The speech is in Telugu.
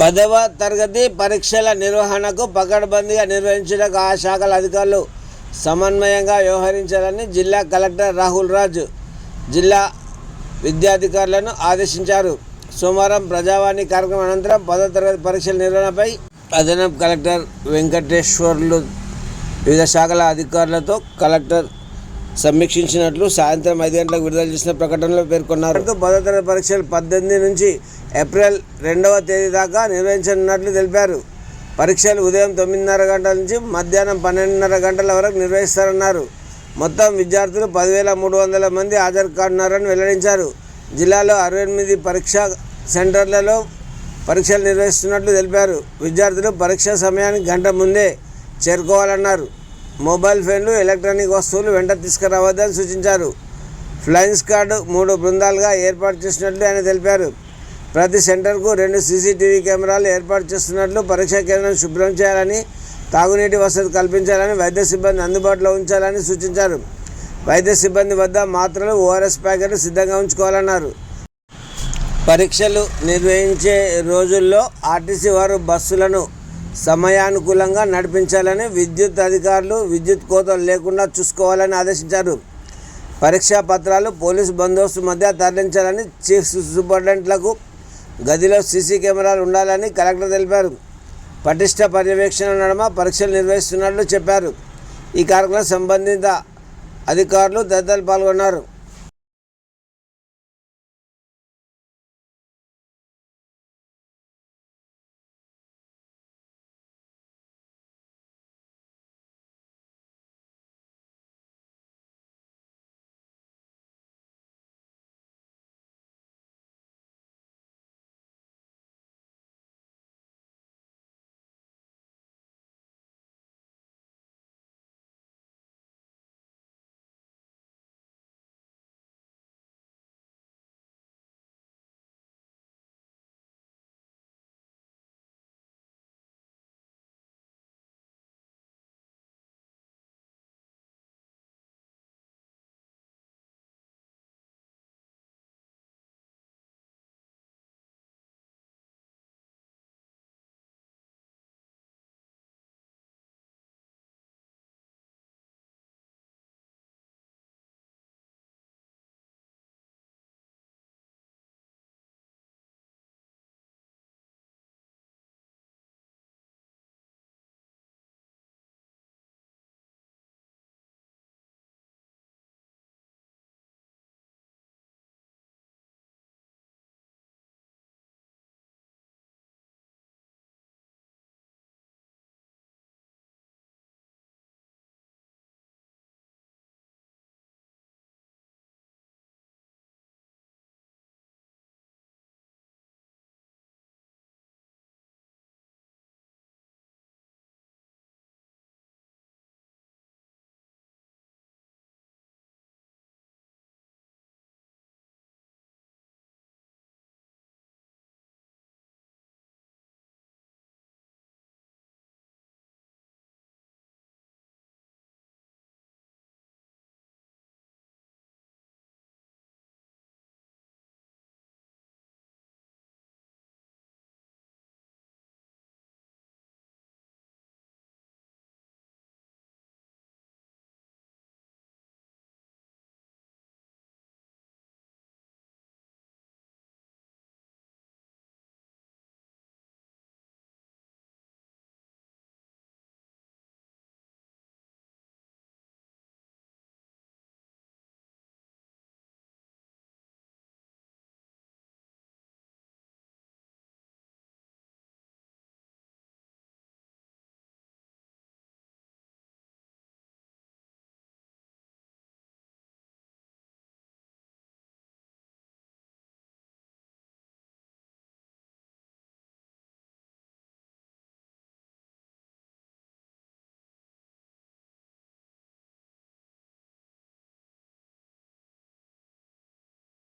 పదవ తరగతి పరీక్షల నిర్వహణకు పకడ్బందీగా నిర్వహించడానికి ఆ శాఖల అధికారులు సమన్వయంగా వ్యవహరించాలని జిల్లా కలెక్టర్ రాహుల్ రాజు జిల్లా విద్యాధికారులను ఆదేశించారు. సోమవారం ప్రజావాణి కార్యక్రమం అనంతరం పదవ తరగతి పరీక్షల నిర్వహణపై అదనపు కలెక్టర్ వెంకటేశ్వర్లు వివిధ శాఖల అధికారులతో కలెక్టర్ సమీక్షించినట్లు సాయంత్రం ఐదు గంటలకు విడుదల చేసిన ప్రకటనలో పేర్కొన్నారు. పదో తరగతి పరీక్షలు పద్దెనిమిది నుంచి ఏప్రిల్ రెండవ తేదీ దాకా నిర్వహించనున్నట్లు తెలిపారు. పరీక్షలు ఉదయం తొమ్మిదిన్నర గంటల నుంచి మధ్యాహ్నం పన్నెండున్నర గంటల వరకు నిర్వహిస్తారన్నారు. మొత్తం విద్యార్థులు పదివేల మూడు వందల మంది హాజరు కానున్నారని వెల్లడించారు. జిల్లాలో అరవై ఎనిమిది పరీక్షా సెంటర్లలో పరీక్షలు నిర్వహిస్తున్నట్లు తెలిపారు. విద్యార్థులు పరీక్ష సమయానికి గంట ముందే చేరుకోవాలన్నారు. మొబైల్ ఫోన్లు ఎలక్ట్రానిక్ వస్తువులు వెంట తీసుకురావద్దని సూచించారు. ఫ్లయింగ్ కార్డు మూడు బృందాలుగా ఏర్పాటు చేసినట్లు ఆయన తెలిపారు. ప్రతి సెంటర్కు రెండు సీసీటీవీ కెమెరాలు ఏర్పాటు చేస్తున్నట్లు పరీక్షా కేంద్రం శుభ్రం చేయాలని తాగునీటి వసతి కల్పించాలని వైద్య సిబ్బంది అందుబాటులో ఉంచాలని సూచించారు. వైద్య సిబ్బంది వద్ద మాత్రలు ఓఆర్ఎస్ ప్యాకెట్లు సిద్ధంగా ఉంచుకోవాలన్నారు. పరీక్షలు నిర్వహించే రోజుల్లో ఆర్టీసీ వారు బస్సులను సమయానుకూలంగా నడిపించాలని విద్యుత్ అధికారులు విద్యుత్ కోతలు లేకుండా చూసుకోవాలని ఆదేశించారు. పరీక్షా పత్రాలు పోలీసు బందోబస్తు మధ్య తరలించాలని చీఫ్ సూపరింటెండెంట్లకు గదిలో సీసీ కెమెరాలు ఉండాలని కలెక్టర్ తెలిపారు. పటిష్ట పర్యవేక్షణ నడమ పరీక్షలు నిర్వహిస్తున్నట్లు చెప్పారు. ఈ కార్యక్రమం సంబంధిత అధికారులు తదితరులు పాల్గొన్నారు.